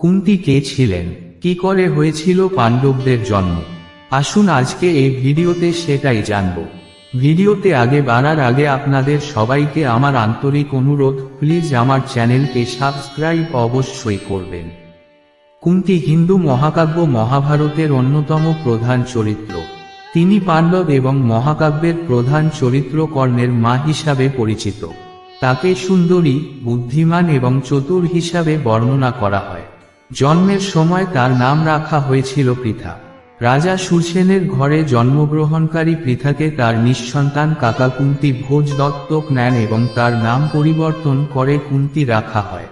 কুন্তি কে ছিলেন? কি করে হয়েছিল পাণ্ডবদের জন্ম? আসুন আজকে এই ভিডিওতে সেটাই জানব। ভিডিওতে আগে বাড়ার আগে আপনাদের সবাইকে আমার আন্তরিক অনুরোধ, প্লিজ আমার চ্যানেলকে সাবস্ক্রাইব অবশ্যই করবেন। কুন্তি হিন্দু মহাকাব্য মহাভারতের অন্যতম প্রধান চরিত্র। তিনি পাণ্ডব এবং মহাকাব্যের প্রধান চরিত্র কর্ণের মা হিসাবে পরিচিত। তাকে সুন্দরী, বুদ্ধিমান এবং চতুর হিসাবে বর্ণনা করা হয়। জন্মের সময় তার নাম রাখা হয়েছিল পৃথা। রাজা সুরসেনের ঘরে জন্মগ্রহণকারী পৃথাকে তার নিঃসন্তান কাকা কুন্তি ভোজ দত্তক নেন এবং তার নাম পরিবর্তন করে কুন্তি রাখা হয়।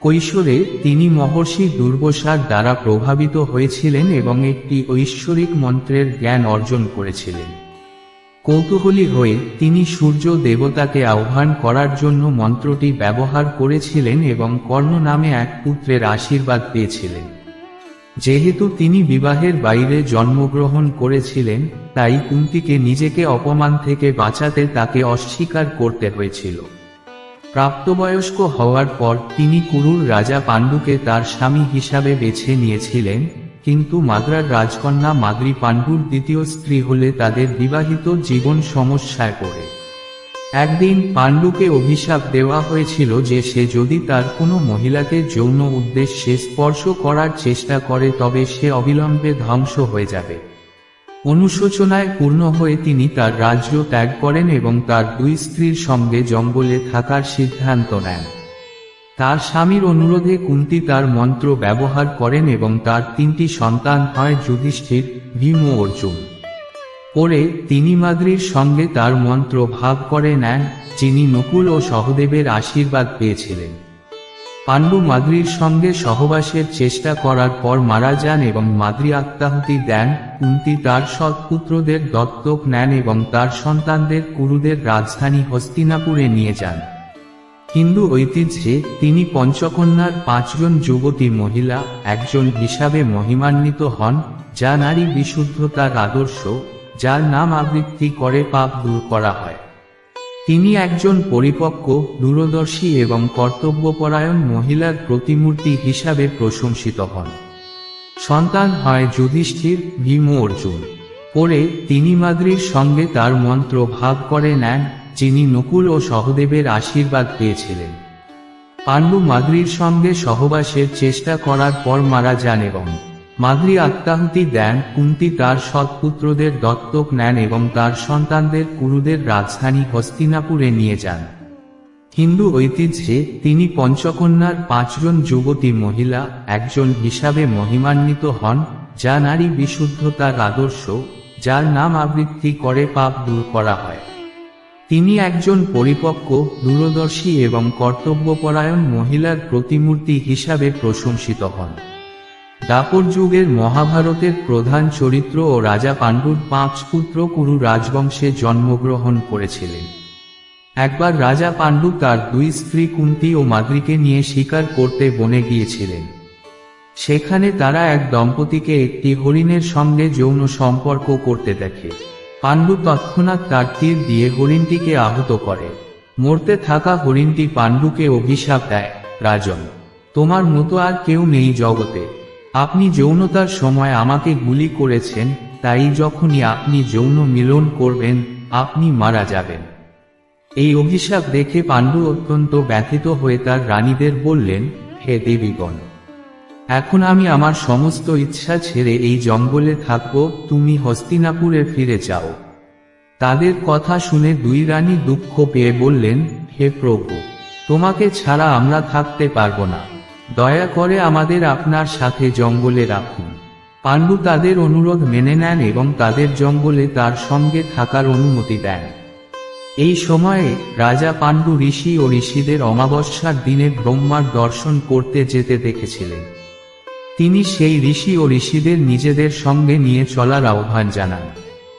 কৈশোরে তিনি মহর্ষি দুর্বসার দ্বারা প্রভাবিত হয়েছিলেন এবং একটি ঐশ্বরিক মন্ত্রের জ্ঞান অর্জন করেছিলেন। কৌতূহলী হয়ে তিনি সূর্য দেবতাকে আহ্বান করার জন্য মন্ত্রটি ব্যবহার করেছিলেন এবং কর্ণ নামে এক পুত্রের আশীর্বাদ পেয়েছিলেন। যেহেতু তিনি বিবাহের বাইরে জন্মগ্রহণ করেছিলেন, তাই কুন্তিকে নিজেকে অপমান থেকে বাঁচাতে তাকে অস্বীকার করতে হয়েছিল। প্রাপ্তবয়স্ক হওয়ার পর তিনি কুরুর রাজা পাণ্ডুকে তার স্বামী হিসাবে বেছে নিয়েছিলেন কিন্তু মাদ্রার রাজকন্যা মাদ্রি পাণ্ডুর দ্বিতীয় স্ত্রী হলে তাদের বিবাহিত জীবন সমস্যায় পড়ে। একদিন পাণ্ডুকে অভিশাপ দেওয়া হয়েছিল যে সে যদি তার কোনো মহিলাকে যৌন উদ্দেশ্যে স্পর্শ করার চেষ্টা করে তবে সে অবিলম্বে ধ্বংস হয়ে যাবে। অনুশোচনায় পূর্ণ হয়ে তিনি তার রাজ্য ত্যাগ করেন এবং তার দুই স্ত্রীর সঙ্গে জঙ্গলে থাকার সিদ্ধান্ত নেন। তার স্বামীর অনুরোধে কুন্তি তার মন্ত্র ব্যবহার করেন এবং তার তিনটি সন্তান হয় যুধিষ্ঠির, ভীম ও অর্জুন। পরে তিনি মাদ্রির সঙ্গে তার মন্ত্র ভাগ করে নেন, যিনি নকুল ও সহদেবের আশীর্বাদ পেয়েছিলেন। পাণ্ডু মাদ্রির সঙ্গে সহবাসের চেষ্টা করার পর মারা যান এবং মাদ্রি আত্মাহুতি দেন, কুন্তি তার সৎপুত্রদের দত্তক নেন এবং তার সন্তানদের কুরুদের রাজধানী হস্তিনাপুরে নিয়ে যান। হিন্দু ঐতিহ্যে তিনি পঞ্চকন্যার পাঁচজন যুবতী মহিলা, একজন হিসাবে মহিমান্বিত হন, যা নারী বিশুদ্ধতার আদর্শ, যার নাম আবৃত্তি করে পাপ দূর করা হয়। তিনি একজন পরিপক্ক, দূরদর্শী এবং কর্তব্যপরায়ণ মহিলার প্রতিমূর্তি হিসাবে প্রশংসিত হন। সন্তান হয় যুধিষ্ঠির ভীম অর্জুন। পরে তিনি মাদ্রির সঙ্গে তার মন্ত্র ভাগ করে নেন যিনি নকুল ও সহদেবের আশীর্বাদ পেয়েছিলেন। পাণ্ডু মাদ্রির সঙ্গে সহবাসের চেষ্টা করার পর মারা যান এবং মাদ্রি আত্মাহুতি দেন কুন্তি তার সৎপুত্রদের দত্তক নেন এবং তার সন্তানদের কুরুদের রাজধানী হস্তিনাপুরে নিয়ে যান। হিন্দু ঐতিহ্যে তিনি পঞ্চকন্যার পাঁচজন যুবতী মহিলা, একজন হিসাবে মহিমান্বিত হন, যা নারী বিশুদ্ধতার আদর্শ, যার নাম আবৃত্তি করে পাপ দূর করা হয়। তিনি একজন পরিপক্ক, দূরদর্শী এবং কর্তব্যপরায়ণ মহিলার প্রতিমূর্তি হিসাবে প্রশংসিত হন। দাপর যুগের মহাভারতের প্রধান চরিত্র ও রাজা পাণ্ডুর পাঁচ পুত্র কুরু রাজবংশে জন্মগ্রহণ করেছিলেন। একবার রাজা পাণ্ডু তার দুই স্ত্রী কুন্তি ও মাদ্রিকে নিয়ে শিকার করতে বনে গিয়েছিলেন। সেখানে তারা এক দম্পতিকে একটি হরিণের সঙ্গে যৌন সম্পর্ক করতে দেখে। পাণ্ডু তৎক্ষণাৎ তার তীর দিয়ে হরিণটিকে আহত করে। মরতে থাকা হরিণটি পাণ্ডুকে অভিশাপ দেয়, রাজন, তোমার মতো আর কেউ নেই জগতে। আপনি যৌনতার সময় আমাকে গুলি করেছেন, তাই যখনই আপনি যৌন মিলন করবেন, আপনি মারা যাবেন এই অভিশাপ দেখে পাণ্ডু অত্যন্ত ব্যথিত হয়ে তার রানীদের বললেন, হে দেবীগণ এখন আমি আমার সমস্ত ইচ্ছা ছেড়ে এই জঙ্গলে থাকব, তুমি হস্তিনাপুরে ফিরে যাও। তাদের কথা শুনে দুই রানী দুঃখ পেয়ে বললেন, হে প্রভু, তোমাকে ছাড়া আমরা থাকতে পারব না। দয়া করে আমাদের আপনার সাথে জঙ্গলে রাখুন। পাণ্ডু তাদের অনুরোধ মেনে নেন এবং তাদের জঙ্গলে তার সঙ্গে থাকার অনুমতি দেন। এই সময়ে রাজা পাণ্ডু ঋষি ও ঋষিদের অমাবস্যার দিনে ব্রহ্মার দর্শন করতে যেতে দেখেছিলেন। তিনি সেই ঋষি ও ঋষিদের নিজেদের সঙ্গে নিয়ে চলার আহ্বান জানান।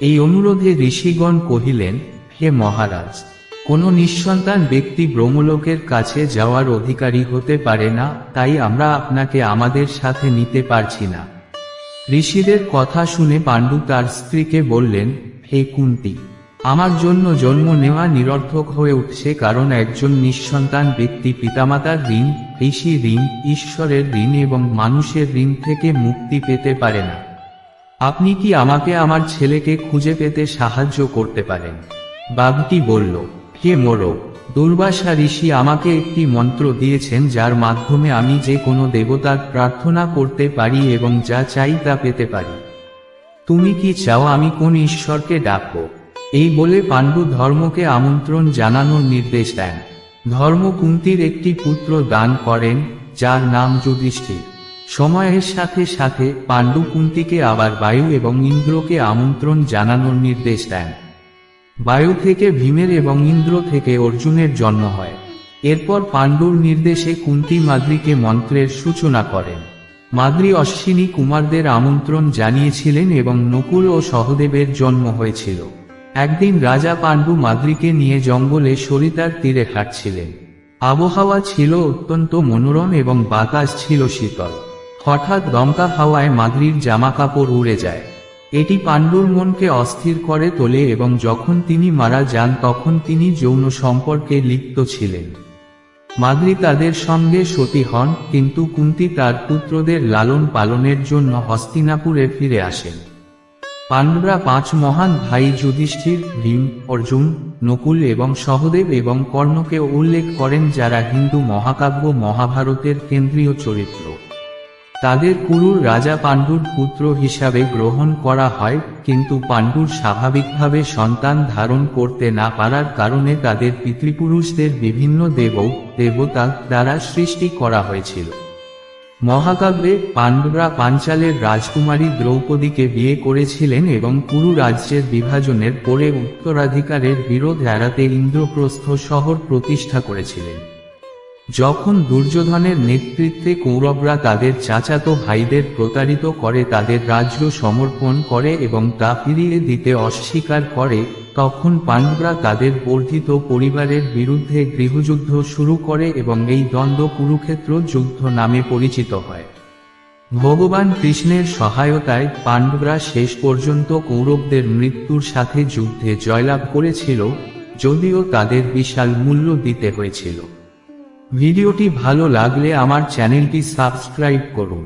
এই অনুরোধে ঋষিগণ কহিলেন, হে মহারাজ, কোনো নিঃসন্তান ব্যক্তি ব্রহ্মলোকের কাছে যাওয়ার অধিকারী হতে পারে না, তাই আমরা আপনাকে আমাদের সাথে নিতে পারছি না। ঋষিদের কথা শুনে পাণ্ডু তার স্ত্রীকে বললেন, হে কুন্তি আমার জন্য জন্ম নেওয়া নিরর্থক হয়ে উঠছে কারণ একজন নিঃসন্তান ব্যক্তি পিতামাতার ঋণ, ঋষি ঋণ, ঈশ্বরের ঋণ এবং মানুষের ঋণ থেকে মুক্তি পেতে পারে না। আপনি কি আমাকে আমার ছেলেকে খুঁজে পেতে সাহায্য করতে পারেন? বাঘটি বলল কে মোরো দুর্বাসা ঋষি আমাকে একটি মন্ত্র দিয়েছেন যার মাধ্যমে আমি যে কোনো দেবতার প্রার্থনা করতে পারি এবং যা চাই তা পেতে পারি। তুমি কি চাও আমি কোন ঈশ্বরকে ডাকবো? এই বলে পাণ্ডু ধর্মকে আমন্ত্রণ জানানোর নির্দেশ দেন। ধর্ম কুন্তির একটি পুত্র দান করেন, যার নাম যুধিষ্ঠির। সময়ের সাথে সাথে পাণ্ডু কুন্তিকে আবার বায়ু এবং ইন্দ্রকে আমন্ত্রণ জানানোর নির্দেশ দেন। বায়ু থেকে ভীমের এবং ইন্দ্র থেকে অর্জুনের জন্ম হয়। এরপর পাণ্ডুর নির্দেশে কুন্তি মাদ্রিকে মন্ত্রের সূচনা করেন। মাদ্রি অশ্বিনী কুমারদের আমন্ত্রণ জানিয়েছিলেন এবং নকুল ও সহদেবের জন্ম হয়েছিল। একদিন রাজা পাণ্ডু মাদ্রিকে নিয়ে জঙ্গলে সরিতার তীরে হাঁটছিলেন। আবহাওয়া ছিল অত্যন্ত মনোরম এবং বাতাস ছিল শীতল। হঠাৎ দমকা হাওয়ায় মাদ্রির জামাকাপড় উড়ে যায়। এটি পাণ্ডুর মনকে অস্থির করে তোলে এবং যখন তিনি মারা যান তখন তিনি যৌন সম্পর্কে লিপ্ত ছিলেন। মাদ্রি তাদের সঙ্গে সতী হন, কিন্তু কুন্তি তার পুত্রদের লালন পালনের জন্য হস্তিনাপুরে ফিরে আসেন। পাণ্ডুরা পাঁচ মহান ভাই যুধিষ্ঠির, ভীম, অর্জুন, নকুল এবং সহদেব এবং কর্ণকে উল্লেখ করেন যারা হিন্দু মহাকাব্য মহাভারতের কেন্দ্রীয় চরিত্র। তাদের কুরুর রাজা পাণ্ডুর পুত্র হিসাবে গ্রহণ করা হয়, কিন্তু পাণ্ডুর স্বাভাবিকভাবে সন্তান ধারণ করতে না পারার কারণে তাদের পিতৃপুরুষদের বিভিন্ন দেব দেবতা দ্বারা সৃষ্টি করা হয়েছিল। মহাকাব্যে পাণ্ডুরা পাঞ্চালের রাজকুমারী দ্রৌপদীকে বিয়ে করেছিলেন এবং কুরু রাজ্যের বিভাজনের পরে উত্তরাধিকারের বিরোধ এড়াতে ইন্দ্রপ্রস্থ শহর প্রতিষ্ঠা করেছিলেন। যখন দুর্যোধনের নেতৃত্বে কৌরবরা তাদের চাচাতো ভাইদের প্রতারিত করে তাদের রাজ্য সমর্পণ করে এবং তা ফিরিয়ে দিতে অস্বীকার করে, তখন পাণ্ডবরা তাদের বর্ধিত পরিবারের বিরুদ্ধে গৃহযুদ্ধ শুরু করে এবং এই দ্বন্দ্ব কুরুক্ষেত্র যুদ্ধ নামে পরিচিত হয়। ভগবান কৃষ্ণের সহায়তায় পাণ্ডবরা শেষ পর্যন্ত কৌরবদের মৃত্যুর সাথে যুদ্ধে জয়লাভ করেছিল, যদিও তাদের বিশাল মূল্য দিতে হয়েছিল। ভিডিওটি ভালো লাগলে আমার চ্যানেলটি সাবস্ক্রাইব করুন।